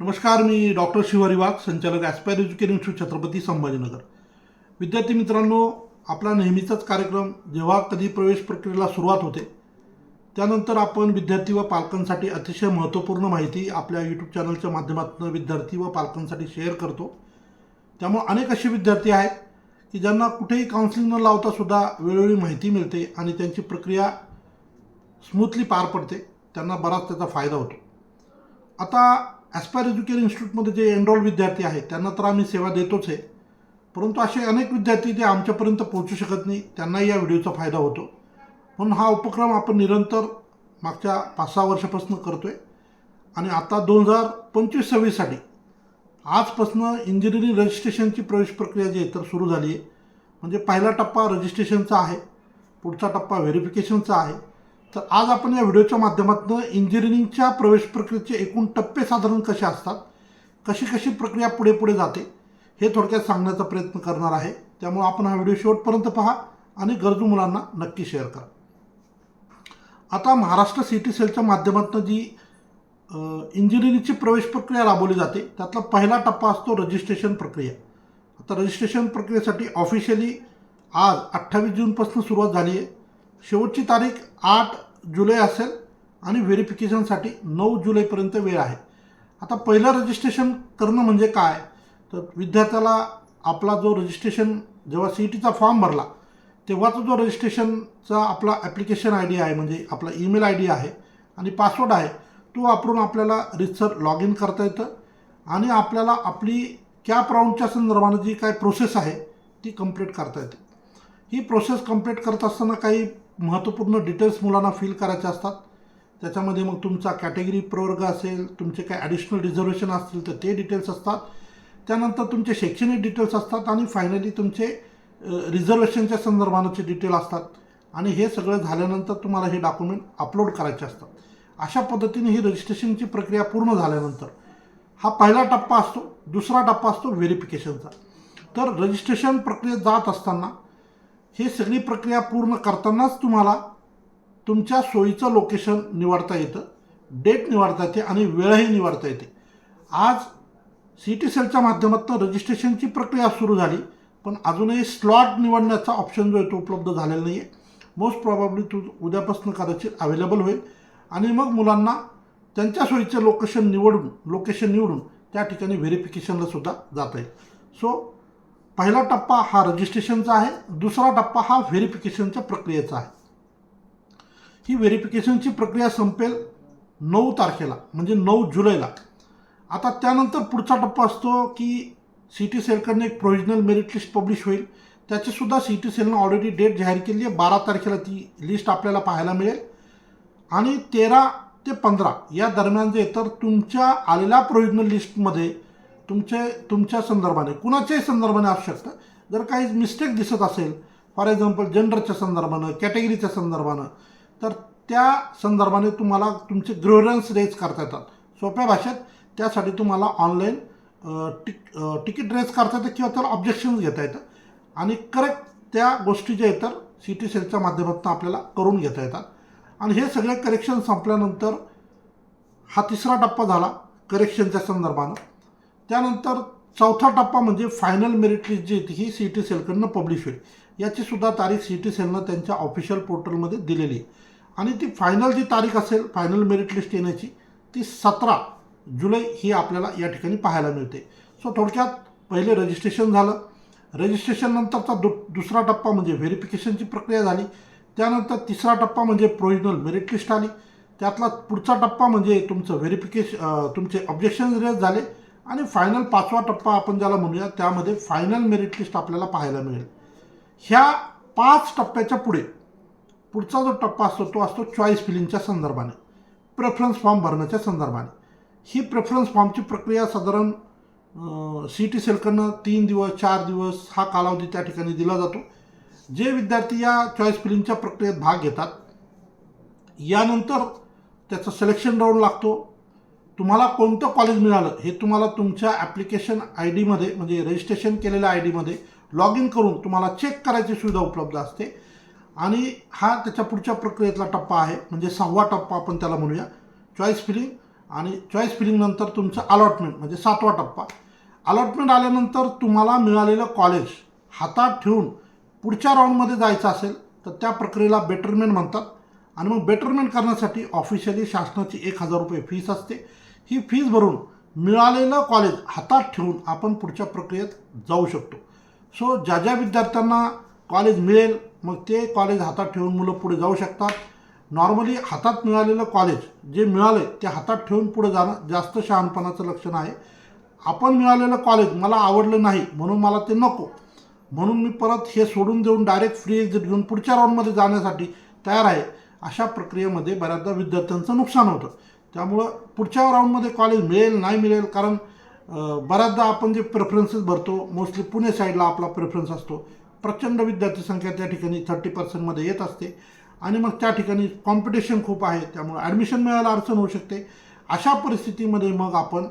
नमस्कार मी डॉक्टर शिवारी वाघ संचालक aspire education institute Chhatrapati Sambhajinagar. विद्यार्थी मित्रांनो आपला नेहमीचाच कार्यक्रम जेव्हा कधी प्रवेश प्रक्रियेला सुरुवात होते त्यानंतर आपण विद्यार्थी व पालकांसाठी अतिशय महत्त्वपूर्ण माहिती आपल्या यूट्यूब चॅनलच्या माध्यमातून विद्यार्थी व पालकांसाठी शेअर करतो. त्यामुळे अनेक असे विद्यार्थी आहेत की ज्यांना कुठेही काउन्सिलिंग न लावता सुद्धा वेळोवेळी माहिती मिळते आणि त्यांची प्रक्रिया स्मूथली पार पडते त्यांना बराच त्याचा फायदा होतो. आता ॲस्पायर एज्युकेशन इन्स्टिट्यूटमध्ये जे एनरोल विद्यार्थी आहेत त्यांना तर आम्ही सेवा देतोच आहे. परंतु असे अनेक विद्यार्थी जे आमच्यापर्यंत पोहोचू शकत नाही त्यांनाही या व्हिडिओचा फायदा होतो. म्हणून हा उपक्रम आपण निरंतर मागच्या पाच सहा वर्षापासून करतो आहे आणि आता दोन हजार पंचवीस सव्वीससाठी आजपासून इंजिनिअरिंग रजिस्ट्रेशनची प्रवेश प्रक्रिया जी आहे तर सुरू झाली आहे. म्हणजे पहिला टप्पा रजिस्ट्रेशनचा आहे पुढचा टप्पा व्हेरिफिकेशनचा आहे. तर आज आपण या व्हिडिओच्या माध्यमातून इंजिनिअरिंगच्या प्रवेश प्रक्रियेचे एकूण टप्पे साधारण कसे असतात कशी कशी प्रक्रिया पुढे पुढे जाते हे थोडक्यात सांगण्याचा प्रयत्न करणार आहे. त्यामुळे आपण हा व्हिडिओ शेवटपर्यंत पहा आणि गरजू मुलांना नक्की शेअर करा. आता महाराष्ट्र सिटी सेलच्या माध्यमातून जी इंजिनिअरिंगची प्रवेश प्रक्रिया राबवली जाते त्यातला पहिला टप्पा असतो रजिस्ट्रेशन प्रक्रिया. आता रजिस्ट्रेशन प्रक्रियेसाठी ऑफिशियली आज अठ्ठावीस जूनपासून सुरुवात झाली आहे. शेवटची तारीख आठ जुलै असेल आणि व्हेरिफिकेशनसाठी नऊ जुलैपर्यंत वेळ आहे. आता पहिलं रजिस्ट्रेशन करणं म्हणजे काय? तर विद्यार्थ्याला आपला जो रजिस्ट्रेशन जेव्हा सी ई टीचा फॉर्म भरला तेव्हाचा जो रजिस्ट्रेशनचा आपला ॲप्लिकेशन आय डी आहे म्हणजे आपला ईमेल आय डी आहे आणि पासवर्ड आहे तो वापरून आपल्याला रितसर लॉग इन करता येतं आणि आपल्याला आपली कॅप राऊंडच्या संदर्भानं जी काय प्रोसेस आहे ती कंप्लीट करता येते. ही प्रोसेस कंप्लीट करत असताना काही महत्त्वपूर्ण डिटेल्स मुलांना फिल करायचे असतात. त्याच्यामध्ये मग तुमचा कॅटेगरी प्रवर्ग असेल तुमचे काय ॲडिशनल रिझर्वेशन असतील तर ते डिटेल्स असतात. त्यानंतर तुमचे शैक्षणिक डिटेल्स असतात आणि फायनली तुमचे रिझर्वेशनच्या संदर्भाचे डिटेल असतात. आणि हे सगळं झाल्यानंतर तुम्हाला हे डॉक्युमेंट अपलोड करायचे असतात. अशा पद्धतीने ही रजिस्ट्रेशनची प्रक्रिया पूर्ण झाल्यानंतर हा पहिला टप्पा असतो दुसरा टप्पा असतो व्हेरिफिकेशनचा तर रजिस्ट्रेशन प्रक्रियेत जात असताना ही सगळी प्रक्रिया पूर्ण करतानाच तुम्हाला तुमच्या सोयीचं लोकेशन निवडता येतं डेट निवडता येते आणि वेळही निवडता येते. आज सी टी सेलच्या माध्यमातून रजिस्ट्रेशनची प्रक्रिया सुरू झाली पण अजूनही स्लॉट निवडण्याचा ऑप्शन जो आहे तो उपलब्ध झालेला नाही आहे मोस्ट प्रॉबॅबली तू उद्यापासून कदाचित अवेलेबल होईल. आणि मग मुलांना त्यांच्या सोयीचं लोकेशन निवडून लोकेशन निवडून त्या ठिकाणी व्हेरिफिकेशनला सुद्धा जाता येईल. सो पहिला टप्पा हा रजिस्ट्रेशनचा आहे दुसरा टप्पा हा व्हेरिफिकेशनच्या प्रक्रियेचा आहे. ही व्हेरिफिकेशनची प्रक्रिया संपेल नऊ तारखेला म्हणजे नऊ जुलैला. आता त्यानंतर पुढचा टप्पा असतो की सी टी सेलकडनं एक प्रोव्हिजनल मेरिट लिस्ट पब्लिश होईल. त्याचीसुद्धा सी टी सेलनं ऑलरेडी डेट जाहीर केली आहे. बारा तारखेला ती लिस्ट आपल्याला पाहायला मिळेल. आणि तेरा ते पंधरा या दरम्यान जे तर तुमच्या आलेल्या प्रोव्हिजनल लिस्टमध्ये तुमचे तुमच्या संदर्भाने कुणाच्याही संदर्भाने असू शकतं. जर काही मिस्टेक दिसत असेल फॉर एक्झाम्पल जेंडरच्या संदर्भानं कॅटेगरीच्या संदर्भानं तर त्या संदर्भाने तुम्हाला तुमचे ग्रोरन्स रेज करता येतात. सोप्या भाषेत त्यासाठी तुम्हाला ऑनलाईन टिक तिकीट रेज करता येतं किंवा त्याला ऑब्जेक्शन्स घेता येतं. आणि करेक्ट त्या गोष्टी ज्या आहेत तर सी टी सेलच्या माध्यमातून आपल्याला करून घेता येतात. आणि हे सगळे करेक्शन संपल्यानंतर हा तिसरा टप्पा झाला करेक्शनच्या संदर्भानं. त्यानंतर चौथा टप्पा म्हणजे फायनल मेरिट लिस्ट जी आहे ही सी टी सेलकडनं पब्लिश होईल. याची सुद्धा तारीख सी टी सेलनं त्यांच्या ऑफिशियल पोर्टलमध्ये दिलेली आहे. आणि ती फायनल जी तारीख असेल फायनल मेरिट लिस्ट येण्याची ती सतरा जुलै ही आपल्याला या ठिकाणी पाहायला मिळते. सो थोडक्यात पहिले रजिस्ट्रेशन झालं. रजिस्ट्रेशन नंतरचा दु दुसरा टप्पा म्हणजे व्हेरिफिकेशनची प्रक्रिया झाली. त्यानंतर तिसरा टप्पा म्हणजे प्रोविजनल मेरिट लिस्ट आली. त्यातला पुढचा टप्पा म्हणजे तुमचं व्हेरिफिकेशन तुमचे ऑब्जेक्शन रेज झाले. आणि फायनल पाचवा टप्पा आपण ज्याला म्हणूया त्यामध्ये फायनल मेरिट लिस्ट आपल्याला पाहायला मिळेल. ह्या पाच टप्प्याच्या पुढे पुढचा जो टप्पा असतो तो असतो चॉईस फिलिंगच्या संदर्भाने प्रेफरन्स फॉर्म भरण्याच्या संदर्भाने. ही प्रेफरन्स फॉर्मची प्रक्रिया साधारण सी टी सेलकडनं तीन दिवस चार दिवस हा कालावधी त्या ठिकाणी दिला जातो. जे विद्यार्थी या चॉईस फिलिंगच्या प्रक्रियेत भाग घेतात यानंतर त्याचं सिलेक्शन राऊंड लागतो. तुम्हाला कोणतं कॉलेज मिळालं हे तुम्हाला तुमच्या ॲप्लिकेशन आय डीमध्ये म्हणजे रजिस्ट्रेशन केलेल्या आय डीमध्ये लॉग इन करून तुम्हाला चेक करायची सुविधा उपलब्ध असते. आणि हा त्याच्या पुढच्या प्रक्रियेतला टप्पा आहे म्हणजे सहावा टप्पा आपण त्याला म्हणूया चॉईस फिलिंग आणि चॉईस फिलिंगनंतर तुमचं अलॉटमेंट म्हणजे सातवा टप्पा. अलॉटमेंट आल्यानंतर तुम्हाला मिळालेलं कॉलेज हातात ठेवून पुढच्या राऊंडमध्ये जायचं असेल तर त्या प्रक्रियेला बेटरमेंट म्हणतात. आणि मग बेटरमेंट करण्यासाठी ऑफिशियली शासनाची एक हजार रुपये फीस असते. ही फीज भरून मिळालेलं कॉलेज हातात ठेवून आपण पुढच्या प्रक्रियेत जाऊ शकतो. सो ज्या ज्या विद्यार्थ्यांना कॉलेज मिळेल मग ते कॉलेज हातात ठेवून मुलं पुढे जाऊ शकतात. नॉर्मली हातात मिळालेलं कॉलेज जे मिळालं ते हातात ठेवून पुढे जाणं जास्त शहाणपणाचं लक्षण आहे. आपण मिळालेलं कॉलेज मला आवडलं नाही म्हणून मला ते नको. म्हणून मी परत हे सोडून देऊन डायरेक्ट फ्री एक्झिट घेऊन पुढच्या राऊंडमध्ये जाण्यासाठी तयार आहे. अशा प्रक्रियेमध्ये बऱ्याचदा विद्यार्थ्यांचं नुकसान होतं. त्यामुळं पुढच्या राऊंडमध्ये कॉलेज मिळेल नाही मिळेल कारण बऱ्याचदा आपण जे प्रेफरन्सेस भरतो मोस्टली पुणे साईडला आपला प्रेफरन्स असतो. प्रचंड विद्यार्थी संख्या त्या ठिकाणी थर्टी पर्सेंटमध्ये येत असते. आणि मग त्या ठिकाणी कॉम्पिटिशन खूप आहे त्यामुळे ॲडमिशन मिळायला अडचण होऊ शकते. अशा परिस्थितीमध्ये मग आपण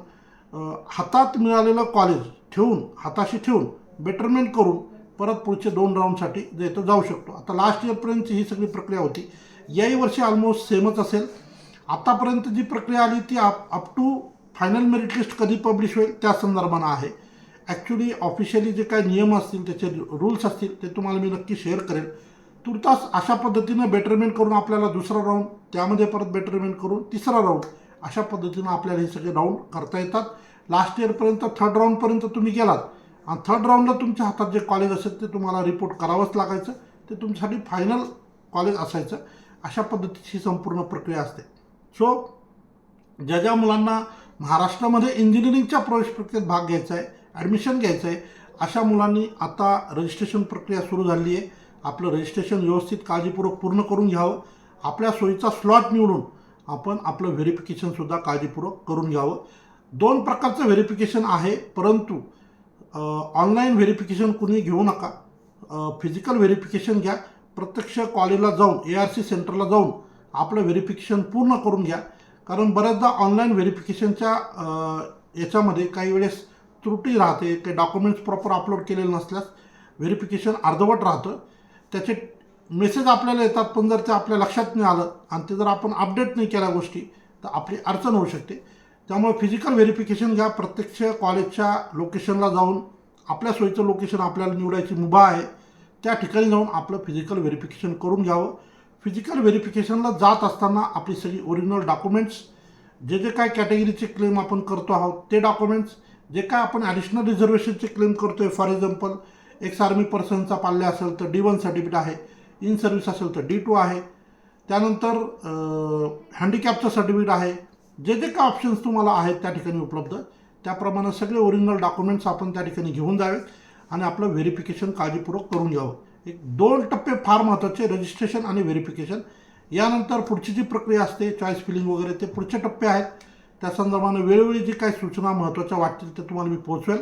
हातात मिळालेलं कॉलेज ठेवून हाताशी ठेवून बेटरमेंट करून परत पुढचे दोन राऊंडसाठी इथं जाऊ शकतो. आता लास्ट इयरपर्यंतची ही सगळी प्रक्रिया होती. याही वर्षी ऑलमोस्ट सेमच असेल. आतापर्यंत जी प्रक्रिया आली ती up up to final merit list कधी पब्लिश होईल त्या संदर्भानं आहे. ॲक्च्युली ऑफिशियली जे काही नियम असतील त्याचे रूल्स असतील ते तुम्हाला मी नक्की शेअर करेल. तुर्तास अशा पद्धतीनं बेटरमेंट करून आपल्याला दुसरा राऊंड त्यामध्ये परत बेटरमेंट करून तिसरा राऊंड अशा पद्धतीनं आपल्याला हे सगळे राऊंड करता येतात. लास्ट इयरपर्यंत थर्ड राऊंडपर्यंत तुम्ही गेलात. आणि थर्ड राऊंडला तुमच्या हातात जे कॉलेज असेल ते तुम्हाला रिपोर्ट करावंच लागायचं. ते तुमच्यासाठी फायनल कॉलेज असायचं. अशा पद्धतीची संपूर्ण प्रक्रिया असते. सो ज्या ज्या मुलांना महाराष्ट्रामध्ये इंजिनिअरिंगच्या प्रवेश प्रक्रियेत भाग घ्यायचा आहे ॲडमिशन घ्यायचं आहे अशा मुलांनी आता रजिस्ट्रेशन प्रक्रिया सुरू झाली आहे. आपलं रजिस्ट्रेशन व्यवस्थित काळजीपूर्वक पूर्ण करून घ्यावं. आपल्या सोयीचा स्लॉट निवडून आपण आपलं व्हेरिफिकेशनसुद्धा काळजीपूर्वक करून घ्यावं. दोन प्रकारचं व्हेरिफिकेशन आहे परंतु ऑनलाईन व्हेरिफिकेशन कुणी घेऊ नका. फिजिकल व्हेरिफिकेशन घ्या. प्रत्यक्ष कॉलेजला जाऊन ए आर सी सेंटरला जाऊन आपलं व्हेरिफिकेशन पूर्ण करून घ्या. कारण बऱ्याचदा ऑनलाईन व्हेरिफिकेशनच्या याच्यामध्ये काही वेळेस त्रुटी राहते काही डॉक्युमेंट्स प्रॉपर अपलोड केलेले नसल्यास व्हेरिफिकेशन अर्धवट राहतं. त्याचे मेसेज आपल्याला येतात पण जर ते आपल्या लक्षात नाही आलं आणि ते जर आपण अपडेट नाही केल्या गोष्टी तर आपली अडचण होऊ शकते. त्यामुळे फिजिकल व्हेरिफिकेशन घ्या. प्रत्यक्ष कॉलेजच्या लोकेशनला जाऊन आपल्या सोयीचं लोकेशन आपल्याला निवडायची मुभा आहे त्या ठिकाणी जाऊन आपलं फिजिकल व्हेरिफिकेशन करून घ्यावं. फिजिकल व्हेरिफिकेशनला जात असताना आपली सगळी ओरिजिनल डॉक्युमेंट्स जे जे काय कॅटेगरीचे क्लेम आपण करतो आहोत ते डॉक्युमेंट्स जे काय आपण ॲडिशनल रिझर्वेशनचे क्लेम करतो आहे फॉर एक्झाम्पल एक्स आर्मी पर्सनचा पाल्ले असेल तर डी वन सर्टिफिकेट आहे इन सर्व्हिस असेल तर डी टू आहे त्यानंतर हँडिकॅपचं सर्टिफिकेट आहे जे जे काय ऑप्शन्स तुम्हाला आहेत त्या ठिकाणी उपलब्ध त्याप्रमाणे सगळे ओरिजिनल डॉक्युमेंट्स आपण त्या ठिकाणी घेऊन जावेत आणि आपलं व्हेरिफिकेशन काळजीपूर्वक करून घ्यावं. एक दोन टप्पे फार महत्त्वाचे रजिस्ट्रेशन आणि व्हेरिफिकेशन यानंतर पुढची जी प्रक्रिया असते चॉईस फिलिंग वगैरे ते पुढचे टप्पे आहेत. त्या संदर्भानं वेळोवेळी जी काही सूचना महत्त्वाच्या वाटतील ते तुम्हाला मी पोहोचवेल.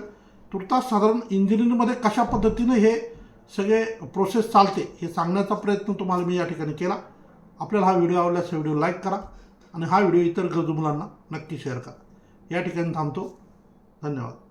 तुर्तास साधारण इंजिनिअरिंगमध्ये कशा पद्धतीने हे सगळे प्रोसेस चालते हे सांगण्याचा प्रयत्न तुम्हाला मी या ठिकाणी केला. आपल्याला हा व्हिडिओ आवडल्यास व्हिडिओ लाईक करा आणि हा व्हिडिओ इतर गरजू मुलांना नक्की शेअर करा. या ठिकाणी थांबतो. धन्यवाद.